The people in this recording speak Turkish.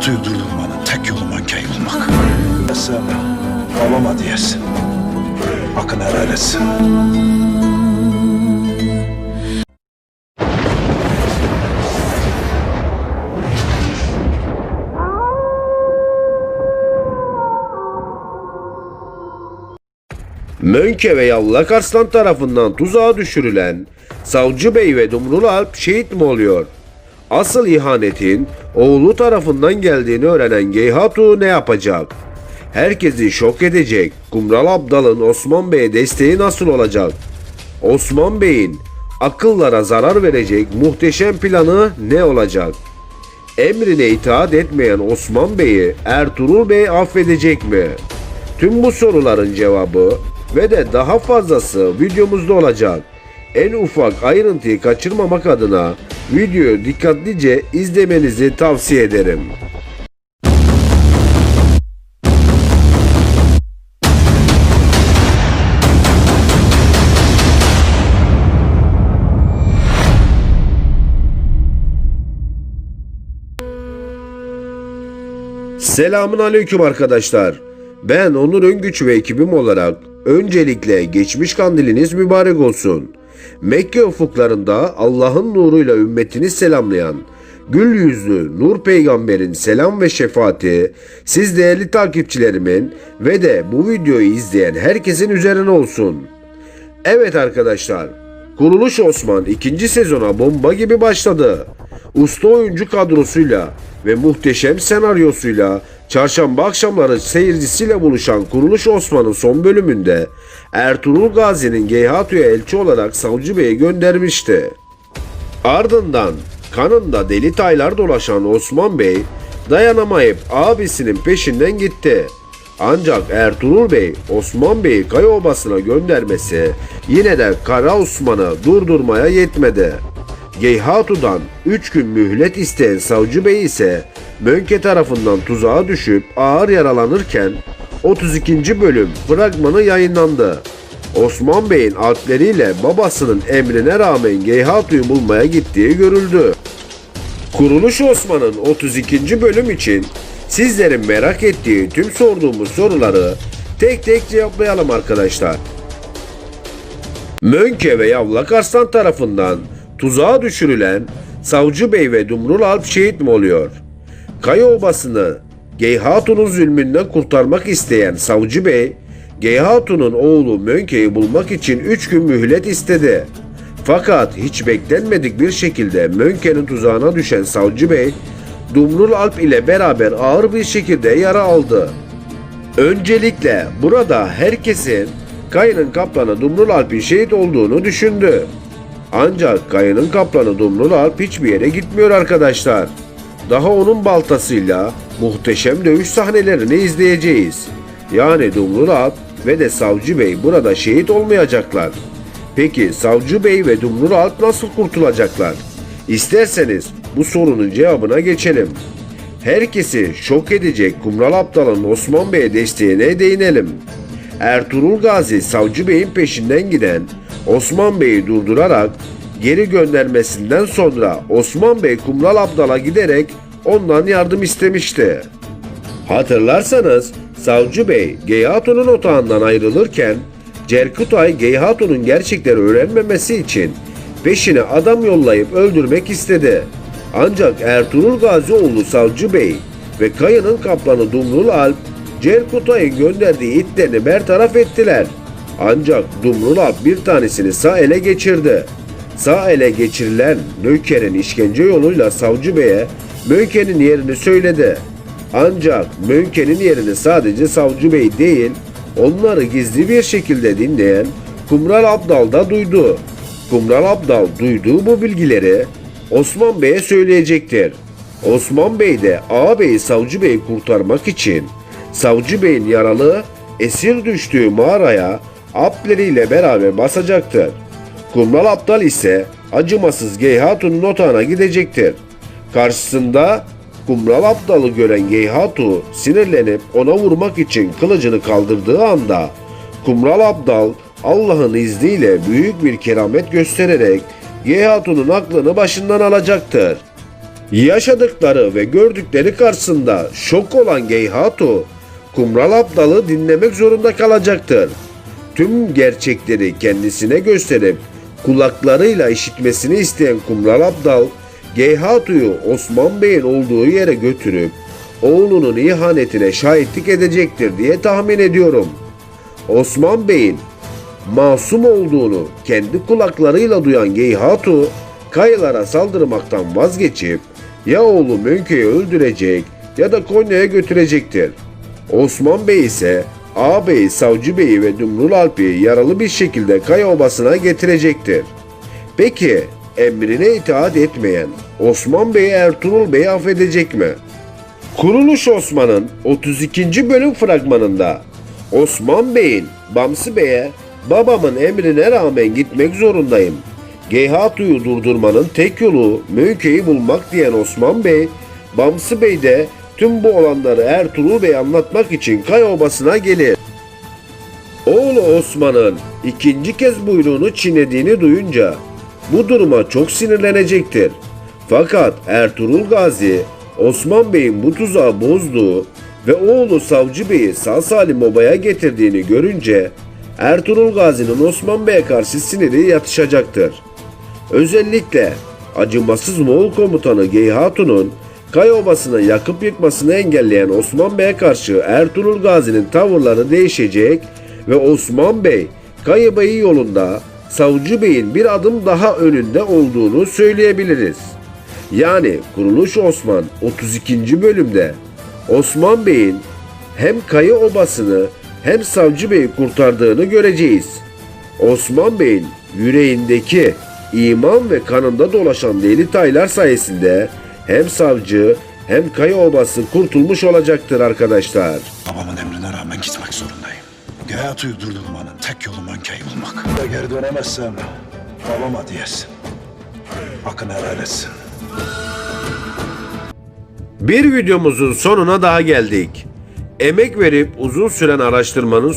Geyhatu'yu durdurmanın tek yolu Mönkey olmak. Sen babama diyesin. Hakkını helal etsin. Mönke ve Yallak Arslan tarafından tuzağa düşürülen Savcı Bey ve Dumrul Alp şehit mi oluyor? Asıl ihanetin oğlu tarafından geldiğini öğrenen Geyhatu ne yapacak? Herkesi şok edecek Kumral Abdal'ın Osman Bey'e desteği nasıl olacak? Osman Bey'in akıllara zarar verecek muhteşem planı ne olacak? Emrine itaat etmeyen Osman Bey'i Ertuğrul Bey affedecek mi? Tüm bu soruların cevabı ve de daha fazlası videomuzda olacak. En ufak ayrıntıyı kaçırmamak adına videoyu dikkatlice izlemenizi tavsiye ederim. Selamun aleyküm arkadaşlar. Ben Onur Öngüç ve ekibim olarak öncelikle geçmiş kandiliniz mübarek olsun. Mekke ufuklarında Allah'ın nuruyla ümmetini selamlayan gül yüzlü Nur Peygamber'in selam ve şefaati siz değerli takipçilerimin ve de bu videoyu izleyen herkesin üzerine olsun. Evet arkadaşlar, Kuruluş Osman ikinci sezona bomba gibi başladı. Usta oyuncu kadrosuyla ve muhteşem senaryosuyla çarşamba akşamları seyircisiyle buluşan Kuruluş Osman'ın son bölümünde Ertuğrul Gazi'nin Geyhatu'ya elçi olarak Savcı Bey'e göndermişti. Ardından kanında deli taylar dolaşan Osman Bey dayanamayıp abisinin peşinden gitti. Ancak Ertuğrul Bey Osman Bey'i Kaya Obası'na göndermesi yine de Kara Osman'ı durdurmaya yetmedi. Geyhatu'dan 3 gün mühlet isteyen Savcı Bey ise Mönke tarafından tuzağa düşüp ağır yaralanırken 32. bölüm fragmanı yayınlandı. Osman Bey'in alpleriyle babasının emrine rağmen Geyhatu'yu bulmaya gittiği görüldü. Kuruluş Osman'ın 32. bölüm için sizlerin merak ettiği tüm sorduğumuz soruları tek tek cevaplayalım arkadaşlar. Mönke ve Yavlak Arslan tarafından tuzağa düşürülen Savcı Bey ve Dumrul Alp şehit mi oluyor? Kaya Obası'nı Geyhatun'un zulmünden kurtarmak isteyen Savcı Bey, Geyhatun'un oğlu Mönke'yi bulmak için 3 gün mühlet istedi. Fakat hiç beklenmedik bir şekilde Mönke'nin tuzağına düşen Savcı Bey, Dumrul Alp ile beraber ağır bir şekilde yara aldı. Öncelikle burada herkesin Kayı'nın kaplanı Dumrul Alp'in şehit olduğunu düşündü. Ancak Kayı'nın kaplanı Dumrul Alp hiçbir yere gitmiyor arkadaşlar. Daha onun baltasıyla muhteşem dövüş sahnelerini izleyeceğiz. Yani Dumrul Alp ve de Savcı Bey burada şehit olmayacaklar. Peki Savcı Bey ve Dumrul Alp nasıl kurtulacaklar? İsterseniz bu sorunun cevabına geçelim. Herkesi şok edecek Kumral Aptal'ın Osman Bey'e desteğine değinelim. Ertuğrul Gazi Savcı Bey'in peşinden giden Osman Bey'i durdurarak geri göndermesinden sonra Osman Bey Kumral Abdal'a giderek ondan yardım istemişti. Hatırlarsanız Savcı Bey Geyhatu'nun otağından ayrılırken Cerkutay Geyhatu'nun gerçekleri öğrenmemesi için peşine adam yollayıp öldürmek istedi. Ancak Ertuğrul Gazioğlu Savcı Bey ve Kayı'nın kaplanı Dumrul Alp Cerkutay'ın gönderdiği itlerini bertaraf ettiler. Ancak Dumrul Alp bir tanesini sağ ele geçirdi. Sağ ele geçirilen Nöker'in işkence yoluyla Savcı Bey'e Mönke'nin yerini söyledi. Ancak Mönke'nin yerini sadece Savcı Bey değil, onları gizli bir şekilde dinleyen Kumral Abdal da duydu. Kumral Abdal duyduğu bu bilgileri Osman Bey'e söyleyecektir. Osman Bey de ağabeyi Savcı Bey'i kurtarmak için Savcı Bey'in yaralı esir düştüğü mağaraya apleriyle beraber basacaktır. Kumral Aptal ise acımasız Geyhatu'nun otağına gidecektir. Karşısında Kumral Aptal'ı gören Geyhatu sinirlenip ona vurmak için kılıcını kaldırdığı anda Kumral Abdal Allah'ın izniyle büyük bir keramet göstererek Geyhatu'nun aklını başından alacaktır. Yaşadıkları ve gördükleri karşısında şok olan Geyhatu, Kumral Abdal'ı dinlemek zorunda kalacaktır. Tüm gerçekleri kendisine gösterip kulaklarıyla işitmesini isteyen Kumral Abdal, Geyhatu'yu Osman Bey'in olduğu yere götürüp oğlunun ihanetine şahitlik edecektir diye tahmin ediyorum. Osman Bey'in masum olduğunu kendi kulaklarıyla duyan Geyhatu, kayılara saldırmaktan vazgeçip ya oğlu Mönke'yi öldürecek ya da Konya'ya götürecektir. Osman Bey ise ağabeyi Savcı Bey'i ve Dumrul Alp'i yaralı bir şekilde Kaya Obası'na getirecektir. Peki emrine itaat etmeyen Osman Bey Ertuğrul Bey'i affedecek mi? Kuruluş Osman'ın 32. bölüm fragmanında Osman Bey'in Bamsı Bey'e babamın emrine rağmen gitmek zorundayım. Geyhatu'yu durdurmanın tek yolu mülkeyi bulmak diyen Osman Bey, Bamsı Bey de tüm bu olanları Ertuğrul Bey anlatmak için Kaya Obası'na gelir. Oğlu Osman'ın ikinci kez buyruğunu çiğnediğini duyunca bu duruma çok sinirlenecektir. Fakat Ertuğrul Gazi Osman Bey'in bu tuzağı bozduğu ve oğlu Savcı Bey'i sağ salim obaya getirdiğini görünce Ertuğrul Gazi'nin Osman Bey'e karşı siniri yatışacaktır. Özellikle acımasız Moğol komutanı Geyhatun'un Kaya Obası'nı yakıp yıkmasını engelleyen Osman Bey'e karşı Ertuğrul Gazi'nin tavırları değişecek ve Osman Bey Kaya Bey'i yolunda Savcı Bey'in bir adım daha önünde olduğunu söyleyebiliriz. Yani Kuruluş Osman 32. bölümde Osman Bey'in hem Kayı Obası'nı hem Savcı Bey'i kurtardığını göreceğiz. Osman Bey'in yüreğindeki iman ve kanında dolaşan deli taylar sayesinde hem savcı hem Kayı Obası kurtulmuş olacaktır arkadaşlar. Babamın emrine rağmen gitmek zorundayım. Geyatu'yu durdurmanın tek yolu Mönke'yi bulmak. Geri dönemezsem babama diyesin. Hakkını helal etsin. Bir videomuzun sonuna daha geldik. Emek verip uzun süren araştırmanın